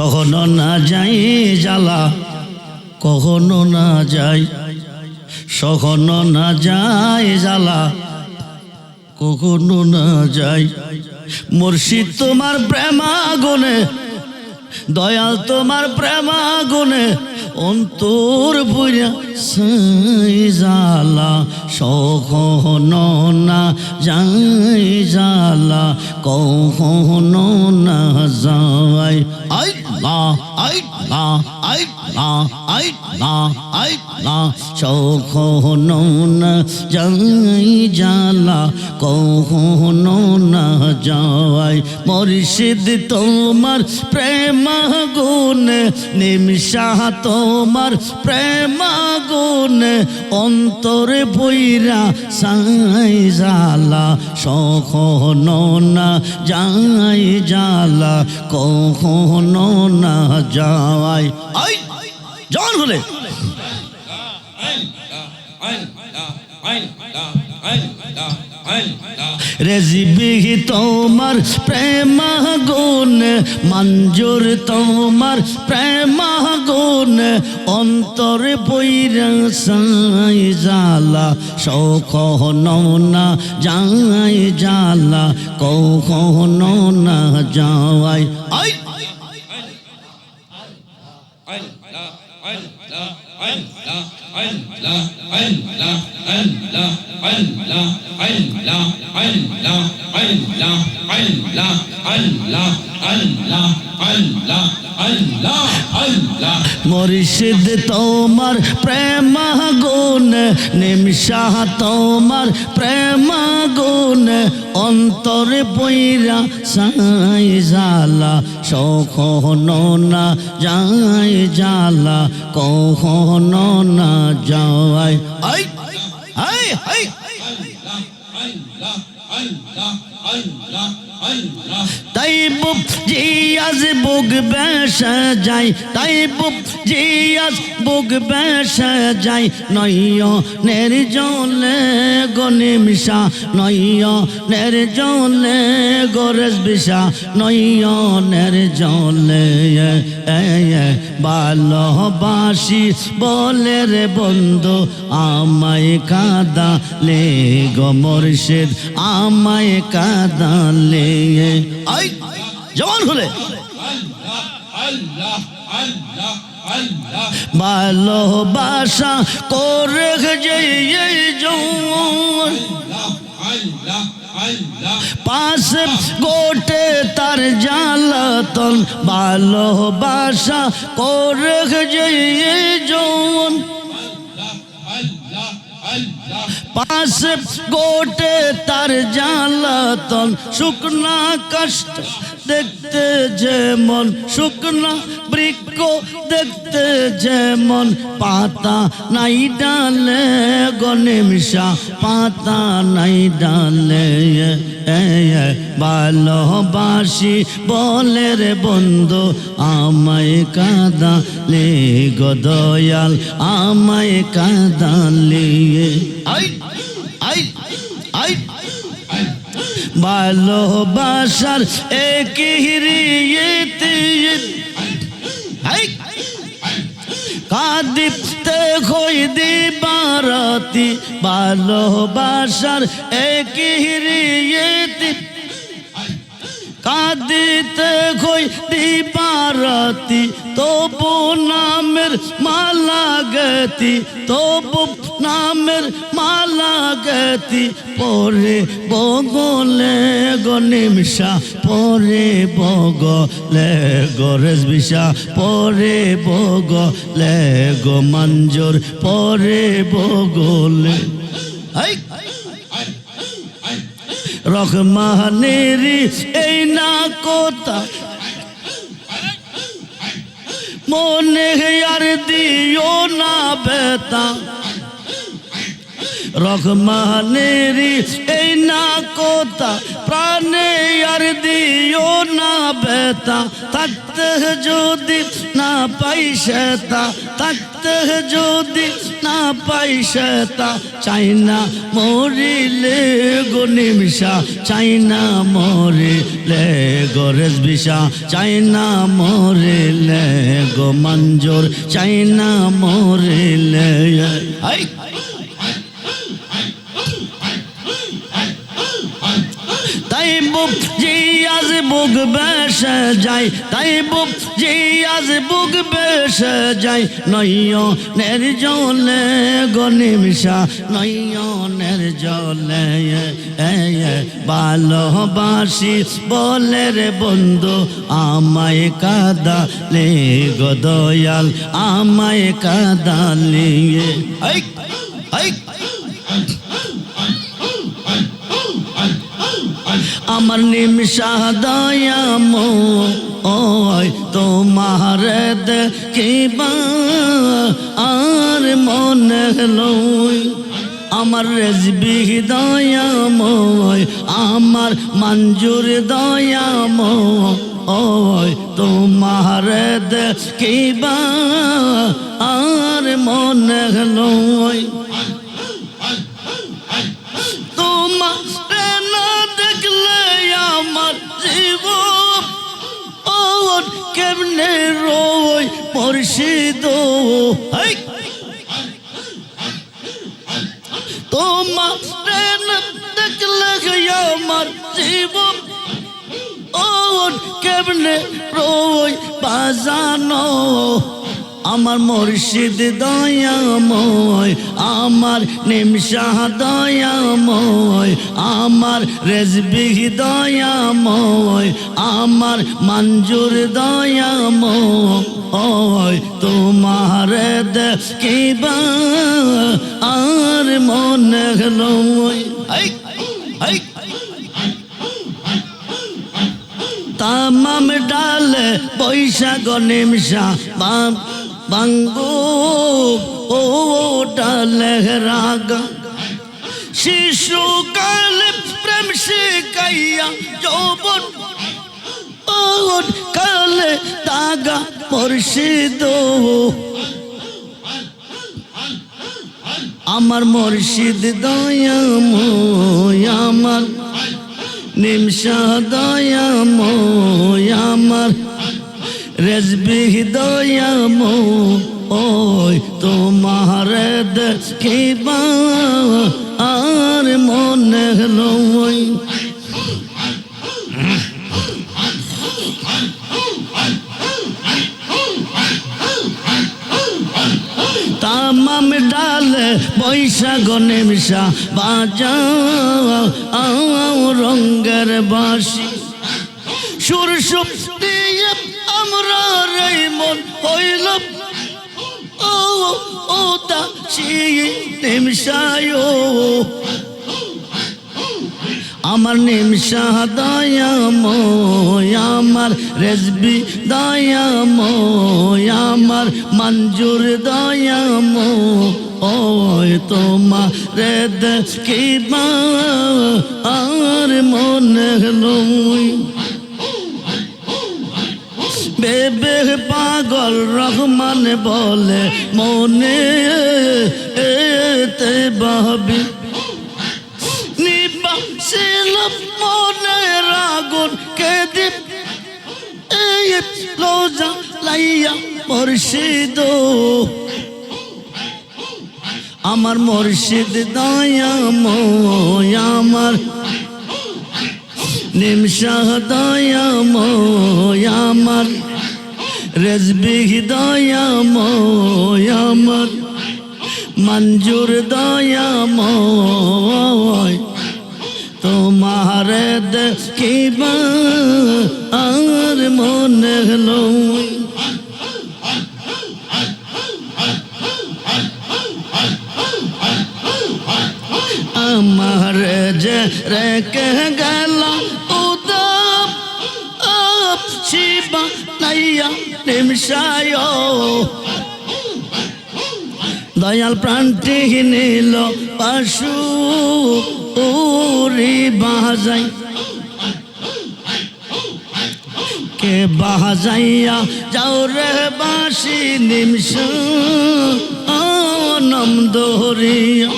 সহনো না যাই জ্বালা, কখনো না যাই সহনো না যাই জ্বালা, কখনো না যাই। মুর্শিদ তোমার প্রেমাগুনে দয়াল তোমার প্রেমাগুনে অন্তর বুঝা সাই জালা সহন না যাই জালা, কখনো না যাই। আই লা আই লা আই লা আই লা আই লা সহন না যাই জালা, কখনো না যাই। মরিষিদ তোমার প্রেম গুণ নিমশা তোমার প্রেম গুণ অন্তরে বইরা সাই জালা সখন না যাই জালা কখন না যাই জন হলে রেজিবি তোমার প্রেম গুণ মঞ্জুর তোমার প্রেম গুণ অন্তর বৈরা সাই জালা শোক না যাই জালা কখনো না যাওয়াই আই মুর্শিদ তোমার প্রেম গুণ নিমশা তোমার প্রেম গুণ, অন্তরে বৈরা সাই জালা সখনো না যাই জালা কখনো না যাই। আই! আই আল্লাহ আল্লাহ বুক জিয়াজ বুক বেসা যাই তাই বুক জিয়াজ বুক বেসা যাই নয় নের জলে গনিমসা নয় নের জলে গরেজ বিশা নয় নের জলে ভালোবাসি বলে রে বন্ধু, আমায় কাদা লে গো মুর্শিদ, আমায় কাদা লে আই! জওয়ান হলে ভালোবাসা করে পাশে গোটে তার জ্বালাতন। ভালোবাসা করে যে এই জওয়ান পাশে গোটে তার জ্বালাতন। শুকনা কষ্ট দেখতে যেমন শুকনা বৃক্ষ, দেখতে যেমন পাতা নাই ডালে গনেমসা পাতা নাই ডালে ভালোবাসি বলে রে বন্ধু, আমায় কাদালে গদয়াল আমায় কাদালে আই আই আই। ভালোবাসার এক হিরিয়েতে আই কাদিপতে খই দিবারতি ভালোবাসার এক হিরিয়েতে কাঁদিতে খই দিবারতি তবু নামের মালা গতি, তবু নামের মালা গতি, পরে বগলে গনিমসা পরে বগলে গরেজ বিশা পরে বগলে গো মঞ্জুর, পরে বগলে। রহমানেরি এই না কোথা মনে আর দিও না বেতা রহমানেরি, এই না কোথা প্রাণে আর দিও না বেতা থাকতে যদি না পাই সেতা, থাকতে যদি না পাই সেতা, চাই না মরিলে গো নিমিষা, চাই না মরিলে গো রেজবিষা চাই না মরিলে গো মঞ্জুর, চাই না মরিলে বুক জি আজ বুক বেসে যাই তাই বুক জি আজ বুক বেসে যাই নয়নের জলে গনিমিশা নয়নের জলে ভালোবাসি বলে রে বন্ধু, আমায় কাদালে গো দয়াল, আমায় কাদালে। আমার নিমশা দয়াম, ওই তোমার দেখিবা আর মনে লই। আমার রেজবি দয়াময় আমার মঞ্জুর দয়াময় ওই তোমার দেখিবা আর মনে লই। হেই! তোমার দেখলে আমার জীবন। ওর কেমনে রই বাজানো? আমার মুর্শিদ দয়াময়, আমার নিমশাহ দয়াময়, আমার রেজবি দয়াময়, আমার মঞ্জুর দয়াময়। তোমার দেখিবা আর মনে হলো তামাম ডালে বৈশাখ নিমশা বাম, বাঙ্গো ও ডালে রাগ। শিশুকালে প্রেম শিখাইয়া যৌবন ওর কালে দাগা মুর্শিদ। আমার মুর্শিদ দয়াময় আমার নিমশা দয়াময় আমার রেজবি দয়াময় ওই তোমার দেখিবা আর মনে লই তামাম ডালে গনে মিশা আও রঙ্গের বাসি সুর সুপ্তি আমরা রে মন হইল। ও ও তা নিমশায় আমার নিমশা দয়াময় আমার রেজবি দয়াময় আমার মঞ্জুর দয়াময় ওই তোমার রে দেখিবা আর মনে লই বেবে পাগল রহমান বলে মনে এতে ভাবি। নিবাসিল মনের আগুন কেঁদে লোজা লাইয়া মুর্শিদ। আমার মুর্শিদ দয়াময়, আমার নিমশাহ দয়াময়, আমার রেজবি দয়াময়, আমার মঞ্জুর দয়াময়। তোমার দেখিবা আর মনে লই। আমার যে রেখে গেল উদম আপ শিবা নাইয়া নিমশায় দয়াল প্রাণটি নিল পাশু। ওরে বাহাজাই কে বাহাজাইয়া যাও রে বাসি নিমস নম দোহরিয়া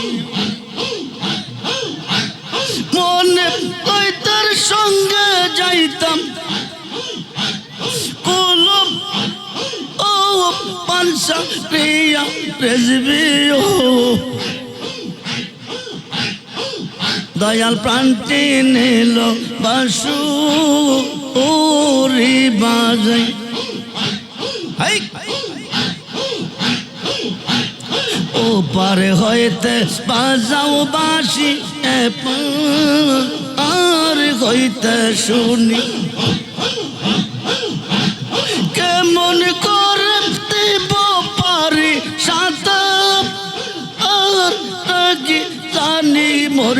মনে ওই তার সঙ্গে যাইতাম। কুলুপ, ও পানসা প্রিয়া, রেজবি দয়াল প্রান্তি নিল বাসু ওরে বাজাই ও পারে হইতে বাজাও বাসি আর হইতে শুনি।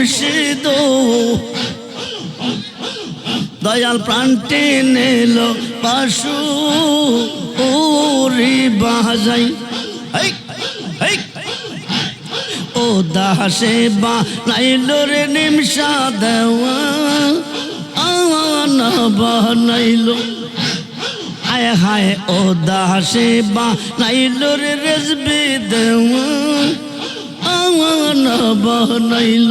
মুর্শিদ দয়াল প্রান্তি নিল পাশু, ওরি বাজাই। ও দাসে বা নাইল রে নিমসা দেওয়া, আনা হায় হায়, ও দাসে বা নাইল রে রেজবি দেওয়া, আনা বানাইল।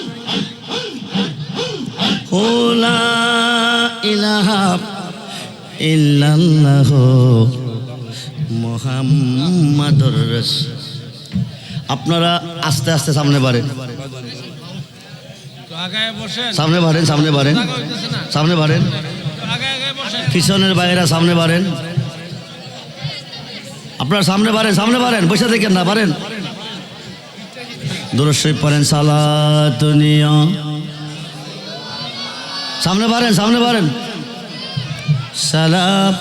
হোলা ইলাহা ইল্লাল্লাহ মোহাম্মদুর রাসূল আপনারা আস্তে আস্তে সামনে বাড়েন। সামনে বাড়েন সামনে বাড়েন। সামনে বাড়েন। পিছনের বাইরা সামনে বাড়েন। আপনার সামনে বাড়েন সামনে বাড়েন বসে দেখেন না বাড়েন। দূরস্বই পড়েন সালাতুনিয়া সামনে পারেন সামনে পারেন সালাম।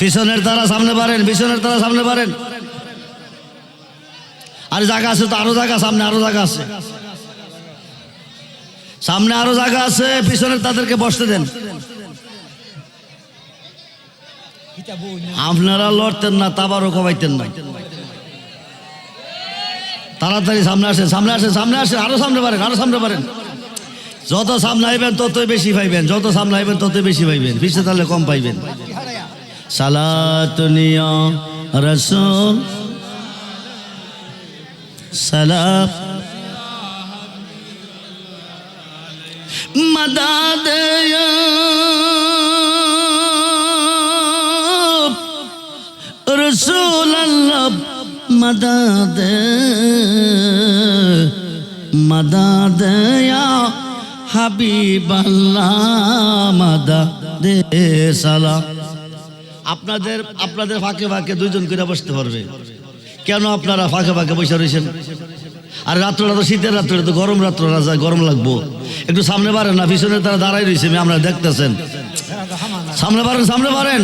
পিছনের তারা সামনে পারেন পিছনের তারা সামনে পারেন আর জায়গা আছে তো, আরও জায়গা সামনে, আরও জায়গা আছে। সামনে আরও জায়গা আছে, পিছনের তাদেরকে বসতে দেন। আপনারা লড়তেন না তাবারও কমাইতেন না। তাড়াতাড়ি সামনে আসেন সামনে আসেন সামনে আসেন, আরও সামনে পারেন আরও সামনে পারেন যত সামনে আইবেন ততই বেশি পাইবেন যত সামনে আইবেন ততই বেশি পাইবেন পিছিয়ে তাহলে কম পাইবেন সালাতুনিয়া রসুল সালাম مداد يا رسول الله مداد مداد يا হাবিবাল্লামাদা দে আপনাদের আপনাদের ফাঁকে ফাঁকে দুইজন করে বসতে পারবে। কেন আপনারা ফাঁকে ফাঁকে বসে রয়েছেন? আর রাত্রটা তো শীতের রাত্রে তো গরম রাত্র, রাজা, গরম লাগবো। একটু সামনে বাড়েন না, পিছনে তারা দাঁড়াই রয়েছে আমি আপনারা দেখতেছেন। সামনে পারেন সামনে পারেন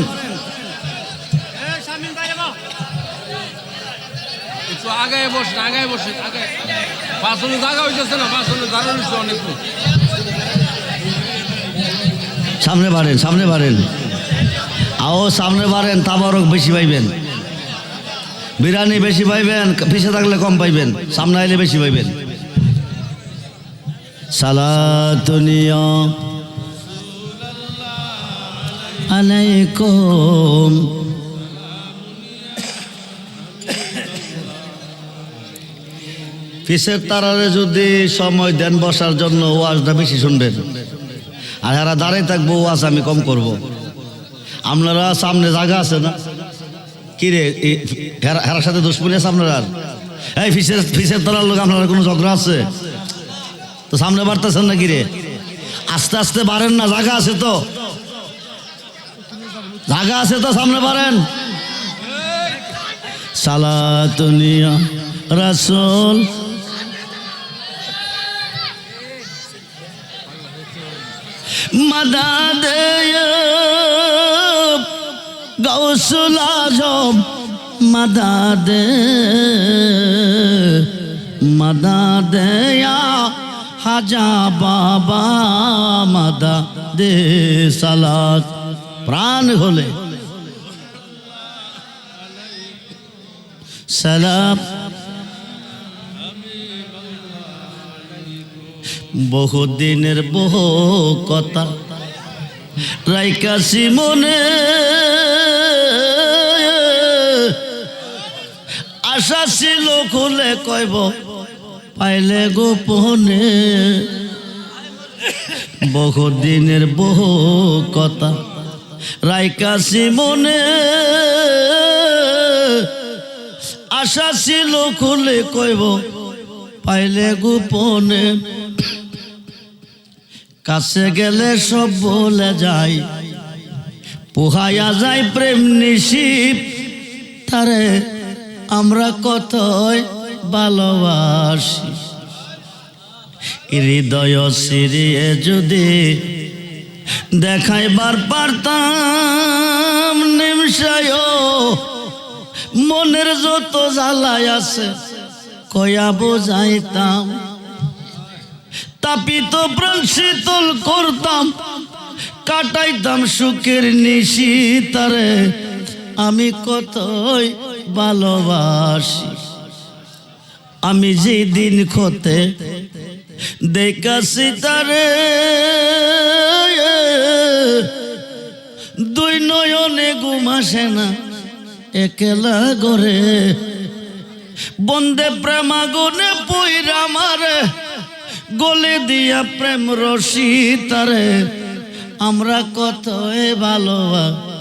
আগে বসে আগে বসে আগে পাঁচ জায়গা হইতেছে না পাঁচ দাঁড়ানো অনেক সামনে বাড়েন সামনে বাড়েন। আও সামনে বাড়েন, তাবারক বেশি পাইবেন। বিরিয়ানি বেশি পাইবেন পিছিয়ে থাকলে কম পাইবেন, সামনে আইলে বেশি পাইবেন। আলাইকুম। পিসের তারারে যদি সময় দেন বসার জন্য ওয়াজটা বেশি শুনবেন। আর এরা দাঁড়াই থাকব ওয়াজ আমি কম করব। আপনারা সামনে জায়গা আছে না? কি রে হেরার সাথে দুশ্মনী আছে আপনারা? এই ফিসের ফিসের তলার লোক, আপনারা কোনো ঝগড়া আছে? তো সামনে বাড়তেছেন না কি রে? আস্তে আস্তে বাড়েন না, জায়গা আছে তো। জায়গা আছে তো, সামনে বাড়েন। সালাতুনিয়া রাসূল মদদ গৌসুল আজম মদদ মদদ হাজা বাবা মাদা দে সালাত। প্রাণ হলে। সালাম। বহুদিনের বহু কথা রাইকাশি মনে আশা ছিল খুলে কইব, পাইলে গোপনে। বহুদিনের বহু কথা রাইকাশি মনে আশা ছিল খুলে কইব, পাইলে গোপনে। কাছে গেলে সব বলে যায় পোহায়া যায় প্রেম নিশিপ। তারে আমরা কতই ভালোবাসি। হৃদয় সিরিয়ে যদি দেখাইবার পারতাম নিমসায় মনের যত জ্বালায় আছে, কয়া বোঝাইতাম তাপিত প্রাণ শীতল করতাম, কাটাইতাম সুখের নিশি তারে। আমি কতই ভালোবাসি। আমি যে দিন খতে দেখাছি তারে, দুই নয়নে ঘুমাসে না, একলা গরে বন্দে প্রেমাগুনে পুইরা মারে গলে দিয়া প্রেম রশি তারে আমরা কত ভালোবাসি।